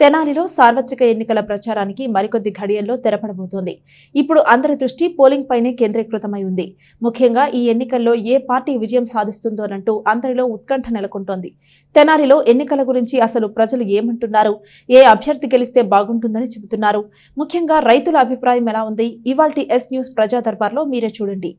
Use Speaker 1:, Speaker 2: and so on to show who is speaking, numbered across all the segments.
Speaker 1: తెనాలిలో సార్వత్రిక ఎన్నికల ప్రచారానికి మరికొద్ది ఘడియల్లో తెరపడబోతోంది. ఇప్పుడు అందరి దృష్టి పోలింగ్ పైనే కేంద్రీకృతమై ఉంది. ముఖ్యంగా ఈ ఎన్నికల్లో ఏ పార్టీ విజయం సాధిస్తుందోనంటూ అందరిలో ఉత్కంఠ నెలకొంటోంది. తెనాలిలో ఎన్నికల గురించి అసలు ప్రజలు ఏమంటున్నారు? ఏ అభ్యర్థి గెలిస్తే బాగుంటుందని చెబుతున్నారు. ముఖ్యంగా రైతుల అభిప్రాయం ఎలా ఉంది? ఇవాల్టి ఎస్ న్యూస్ ప్రజా దర్బార్లో మీరే చూడండి.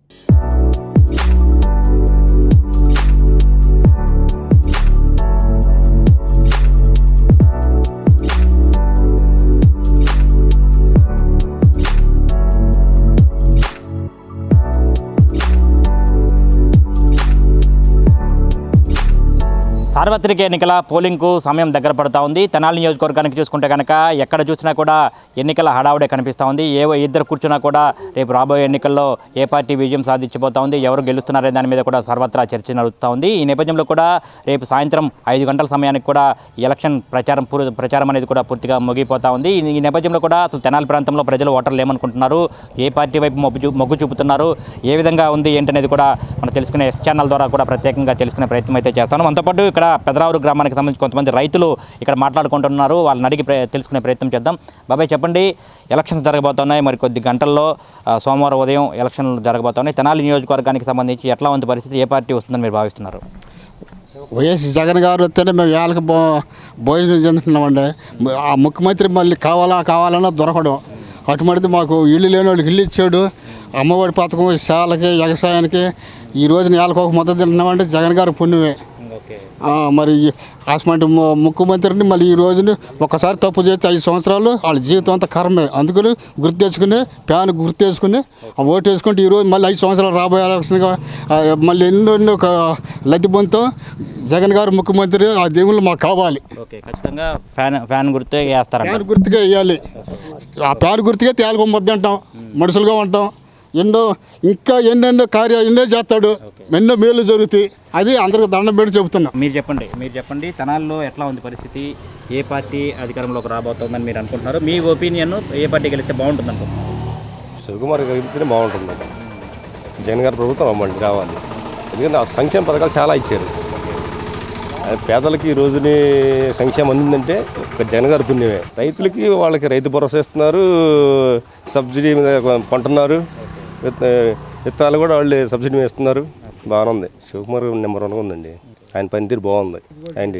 Speaker 2: సార్వత్రిక ఎన్నికల పోలింగ్కు సమయం దగ్గర పడుతూ ఉంది. తెనాలి నియోజకవర్గానికి చూసుకుంటే కనుక ఎక్కడ చూసినా కూడా ఎన్నికల హడావుడే కనిపిస్తూ ఉంది. ఏ ఇద్దరు కూర్చున్నా కూడా రేపు రాబోయే ఎన్నికల్లో ఏ పార్టీ విజయం సాధించిపోతూ ఉంది ఎవరు గెలుస్తున్నారనే దాని మీద కూడా సర్వత్రా చర్చ నడుస్తూ ఉంది. ఈ నేపథ్యంలో కూడా రేపు సాయంత్రం ఐదు గంటల సమయానికి కూడా ఎలక్షన్ ప్రచారం పూర్ ప్రచారం అనేది కూడా పూర్తిగా ముగిపోతా ఉంది. ఈ- నేపథ్యంలో కూడా అసలు తెనాలి ప్రాంతంలో ప్రజలు ఓటర్లు ఏమనుకుంటున్నారు? ఏ పార్టీ వైపు మొగ్గు చూ- మొగ్గు చూపుతున్నారు? ఏ విధంగా ఉంది ఏంటనేది కూడా మనం తెలుసుకునే ఎస్ ఛానల్ ద్వారా కూడా ప్రత్యేకంగా తెలుసుకునే ప్రయత్నం అయితే చేస్తాను. మనతో పాటు ఇక్కడ పెదరావూరు గ్రామానికి సంబంధించి కొంతమంది రైతులు ఇక్కడ మాట్లాడుకుంటున్నారు. వాళ్ళని అడిగి ప్ర- తెలుసుకునే ప్రయత్నం చేద్దాం. బాబాయ్ చెప్పండి. ఎలక్షన్స్ జరగబోతున్నాయి. మరి కొద్ది గంటల్లో సోమవారం ఉదయం ఎలక్షన్లు జరగబోతున్నాయి. తెనాలి నియోజకవర్గానికి సంబంధించి ఎట్లా ఉంది పరిస్థితి? ఏ పార్టీ వస్తుందని మీరు భావిస్తున్నారు?
Speaker 3: వైఎస్ జగన్ గారు వస్తేనే మేము ఏళ్ళకి బో భోజనం చెందుతున్నామండి. ఆ ముఖ్యమంత్రి మళ్ళీ కావాలా కావాలన్నా దొరకడం. అటువంటిది మాకు ఇల్లు లేని వాళ్ళకి ఇల్లు ఇచ్చాడు. అమ్మఒడి పథకం శాలకి వ్యవసాయానికి ఈ రోజున ఏళ్ళకి ఒక మద్దతు తింటున్నామంటే జగన్ గారు పుణ్యమే. మరి అటువంటి ముఖ్యమంత్రిని మళ్ళీ ఈ రోజుని ఒక్కసారి తప్పు చేస్తే ఐదు సంవత్సరాలు వాళ్ళ జీవితం అంతా కర్మే. అందుకని గుర్తు తెచ్చుకుని ప్యాన్ గుర్తు తెచ్చుకుని ఆ ఓటు వేసుకుంటే ఈరోజు మళ్ళీ ఐదు సంవత్సరాలు రాబోయే ఎలక్షన్గా మళ్ళీ ఎన్నో ఎన్నో ఒక లబ్ధి పొందుతాం. జగన్ గారు ముఖ్యమంత్రి ఆ దేవుళ్ళు మాకు కావాలి.
Speaker 2: ఖచ్చితంగా ఫ్యాన్ ఫ్యాన్ గుర్తే
Speaker 3: గుర్తుగా వేయాలి. ఆ ప్యాన్ గుర్తుగా తేలిక ముద్ద అంటాం. మనుషులుగా ఉంటాం. ఎన్నో ఇంకా ఎన్నెన్నో కార్యాలు ఎన్నో చేస్తాడు. ఎన్నో మేలు జరుగుతాయి. అది అందరికి దండం పెట్టి చెబుతున్నాం.
Speaker 2: మీరు చెప్పండి మీరు చెప్పండి తెనాల్లో ఎట్లా ఉంది పరిస్థితి? ఏ పార్టీ అధికారంలోకి రాబోతోందని మీరు అనుకుంటున్నారు? మీ ఒపీనియన్ ఏ పార్టీ గెలిస్తే బాగుంటుంది అనుకుంటున్నారు?
Speaker 4: శివకుమార్ కలిగితేనే బాగుంటుంది. జగన్ గారి ప్రభుత్వం అవ్వండి రావాలి. ఎందుకంటే సంక్షేమ పథకాలు చాలా ఇచ్చారు. పేదలకి ఈ రోజుని సంక్షేమం అందిందంటే ఒక జగన్ గారి పుణ్యమే. రైతులకి వాళ్ళకి రైతు భరోసా ఇస్తున్నారు సబ్సిడీ మీద కొంటున్నారు. విత్తనాలు కూడా వాళ్ళు సబ్సిడీ మీద ఇస్తున్నారు. బాగానే ఉంది. శివకుమార్ నెంబర్ వన్గా ఉందండి. ఆయన పనితీరు బాగుంది. ఆయన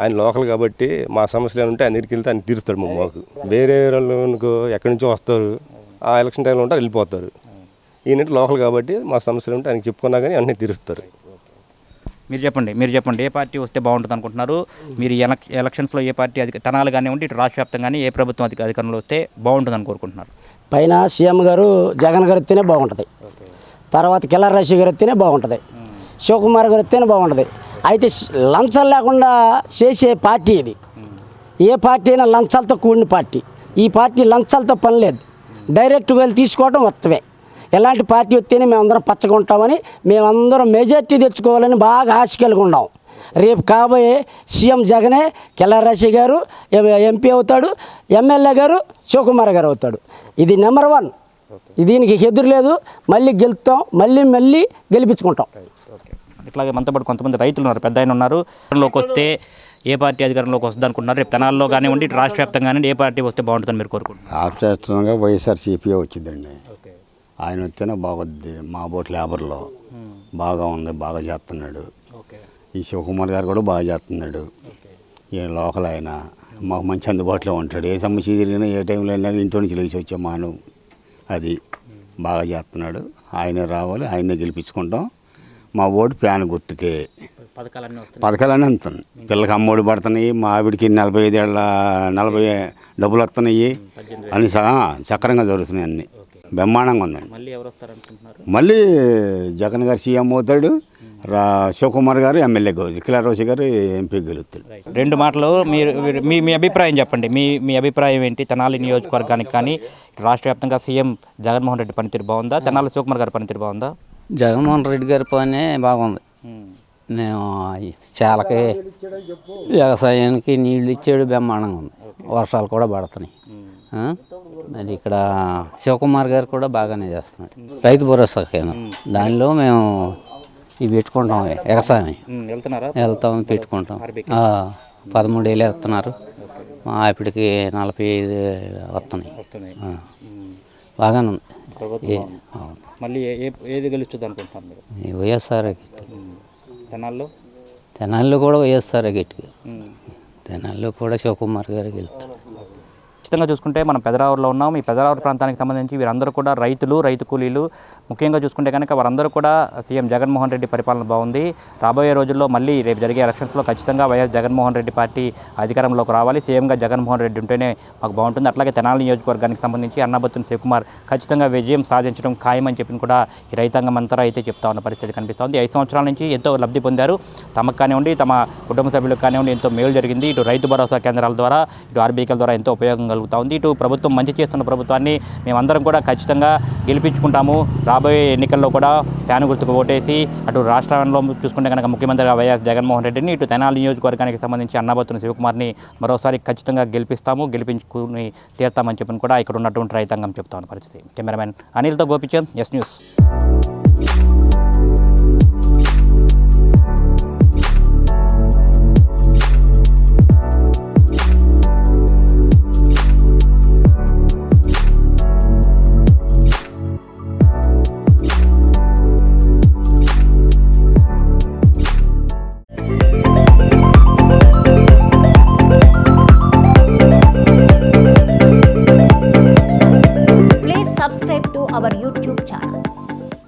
Speaker 4: ఆయన లోకల్ కాబట్టి మా సమస్యలు ఏమంటే ఉంటే ఆయన దగ్గరికి వెళ్తే ఆయన తీరుస్తాడు మా మాకు. వేరే వాళ్ళకు ఎక్కడి నుంచో వస్తారు. ఆ ఎలక్షన్ టైంలో ఉంటారు వెళ్ళిపోతారు. ఈయన లోకల్ కాబట్టి మా సమస్యలు ఉంటే ఆయనకి చెప్పుకున్నా కానీ అన్నీ తీరుస్తారు.
Speaker 2: మీరు చెప్పండి మీరు చెప్పండి. ఏ పార్టీ వస్తే బాగుంటుంది అనుకుంటున్నారు? మీరు ఎలక్ ఎలక్షన్స్లో ఏ పార్టీ అధిక తనాలు కానివ్వండి ఇటు రాష్ట్ర వ్యాప్తంగా కానీ ఏ ప్రభుత్వం అధిక అధికారంలో వస్తే బాగుంటుందని కోరుకుంటున్నారు?
Speaker 5: పైన సీఎం గారు జగన్ గారు వస్తేనే బాగుంటుంది. తర్వాత కిల్లర్ రషి గారు వస్తేనే బాగుంటుంది. శివకుమార్ గారు వస్తేనే బాగుంటుంది. అయితే లంచం లేకుండా చేసే పార్టీ ఇది. ఏ పార్టీ అయినా లంచాలతో కూడిన పార్టీ. ఈ పార్టీ లంచాలతో పని లేదు. డైరెక్ట్గా వెళ్ళి తీసుకోవడం వస్తవే ఎలాంటి పార్టీ వస్తేనే మేమందరం పచ్చగా ఉంటామని మేమందరం మెజార్టీ తెచ్చుకోవాలని బాగా ఆశ కలిగి ఉన్నాం. రేపు కాబోయే సీఎం జగనే కెల్లారాశి గారు ఎంపీ అవుతాడు ఎమ్మెల్యే గారు శివకుమార్ గారు అవుతాడు. ఇది నెంబర్ వన్. దీనికి ఎదురు లేదు. మళ్ళీ గెలుస్తాం మళ్ళీ మళ్ళీ గెలిపించుకుంటాం.
Speaker 2: ఓకే. ఇట్లాగే మనతో పాటు కొంతమంది రైతులు ఉన్నారు పెద్ద ఆయన ఉన్నారు. అధికారంలోకి వస్తే ఏ పార్టీ అధికారంలోకి వస్తుంది అనుకుంటున్నారు? రేపు తెనాల్లో కానివ్వండి రాష్ట్ర వ్యాప్తంగా కానివ్వండి ఏ పార్టీ వస్తే బాగుంటుందని మీరు కోరుకుంటున్నారు?
Speaker 3: ఆశ్చర్యంగా వైఎస్ఆర్సీపీ వచ్చిందండి. ఆయన వస్తేనే బాగుద్ది మా బోట్ లేబర్లో. బాగా ఉంది బాగా చేస్తున్నాడు. ఈ శివకుమార్ గారు కూడా బాగా చేస్తున్నాడు. ఈ లోకల్ ఆయన మాకు మంచి అందుబాటులో ఉంటాడు. ఏ సమస్య తిరిగినా ఏ టైంలో అయినా ఇంట్లో నుంచి లేచి వచ్చే మాను అది బాగా చేస్తున్నాడు. ఆయనే రావాలి ఆయనే గెలిపించుకుంటాం. మా ఓటు ప్యాన్ గుర్తుకే.
Speaker 2: పథకాలన్నీ
Speaker 3: అందుతుంది పిల్లకి అమ్మఒడి పడుతున్నాయి మా ఆవిడకి నలభై ఐదేళ్ళ నలభై డబ్బులు వస్తున్నాయి. అని సక్రంగా జరుగుతున్నాయి అన్నీ. బ్రహ్మాండంగా ఉందండి
Speaker 2: అనుకుంటున్నారు
Speaker 3: మళ్ళీ జగన్ గారు సీఎం అవుతాడు. రా శివకుమార్ గారు ఎమ్మెల్యే గౌరీ కిలారోషి గారు ఎంపీ గెలుస్తాడు
Speaker 2: రెండు మాటలు మీరు మీరు- మీ మీ అభిప్రాయం చెప్పండి. మీ మీ అభిప్రాయం ఏంటి? తెనాలి నియోజకవర్గానికి కానీ రాష్ట్ర వ్యాప్తంగా సీఎం జగన్మోహన్ రెడ్డి పనితీరు బాగుందా? తెనాలి శివకుమార్ గారి పనితీరు బాగుందా?
Speaker 6: జగన్మోహన్ రెడ్డి గారి పని బాగుంది. మేము చాలకి వ్యవసాయానికి నీళ్ళు ఇచ్చాడు బ్రహ్మాండంగా ఉంది. వర్షాలు కూడా పడుతున్నాయి? మరి ఇక్కడ శివకుమార్ గారు కూడా బాగానే చేస్తున్నాడు. రైతు భరోసా కేంద్రం. దానిలో మేము ఇవి పెట్టుకుంటాం
Speaker 2: వెళ్తున్నారా?
Speaker 6: వెళ్తాం పెట్టుకుంటాం. పదమూడు వేలు వేస్తున్నారు ఇప్పటికి నలభై ఐదు వస్తున్నాయి. బాగానే ఉంది.
Speaker 2: మళ్ళీ ఏది గెలుస్తుంది మీరు?
Speaker 6: వైఎస్ఆర్
Speaker 2: తెనాల్లో?
Speaker 6: తెనాల్లో కూడా వైఎస్ఆర్ గట్టిగా తెనాల్లో కూడా శివకుమార్ గారు గెలుస్తారు.
Speaker 2: ఖచ్చితంగా చూసుకుంటే మనం పెదరావులో ఉన్నాం. ఈ పెదరావు ప్రాంతానికి సంబంధించి వీరందరూ కూడా రైతులు రైతు కూలీలు. ముఖ్యంగా చూసుకుంటే కనుక వారందరూ కూడా సీఎం జగన్మోహన్ రెడ్డి పరిపాలన బాగుంది. రాబోయే రోజుల్లో మళ్ళీ రేపు జరిగే ఎలక్షన్స్లో ఖచ్చితంగా వైఎస్ జగన్మోహన్ రెడ్డి పార్టీ అధికారంలోకి రావాలి. సీఎంగా జగన్మోహన్ రెడ్డి ఉంటేనే మాకు బాగుంటుంది. అట్లాగే తెనాలి నియోజకవర్గానికి సంబంధించి అన్నబత్తుని శివకుమార్ ఖచ్చితంగా విజయం సాధించడం ఖాయమని చెప్పి కూడా ఈ రైతాంగం అంతా అయితే చెప్తా ఉన్న పరిస్థితి కనిపిస్తోంది. ఐదు సంవత్సరాల నుంచి ఎంతో లబ్ధి పొందారు. తమకు కానివ్వండి తమ కుటుంబ సభ్యులకు కానివ్వండి ఎంతో మేలు జరిగింది. ఇటు రైతు భరోసా కేంద్రాల ద్వారా ఇటు ఆర్బీకేల ద్వారా ఎంతో ఉపయోగం కలుగుతూ ఉంది ఇటు ప్రభుత్వం మంచి చేస్తున్న ప్రభుత్వాన్ని మేమందరం కూడా ఖచ్చితంగా గెలిపించుకుంటాము. రాబోయే ఎన్నికల్లో కూడా ఫ్యాన్ గుర్తుకు ఓటేసి అటు రాష్ట్రంలో చూసుకుంటే కనుక ముఖ్యమంత్రిగా వైఎస్ జగన్మోహన్ రెడ్డిని ఇటు తెనాలి నియోజకవర్గానికి సంబంధించి అన్నబత్తున శివకుమార్ని మరోసారి ఖచ్చితంగా గెలిపిస్తాము గెలిపించుకుని తీర్తామని చెప్పిన కూడా ఇక్కడ ఉన్నటువంటి రైతాంగం చెప్తా ఉన్న పరిస్థితి. కెమెరామెన్ అనిల్తో గోపిచంద్ ఎస్ న్యూస్.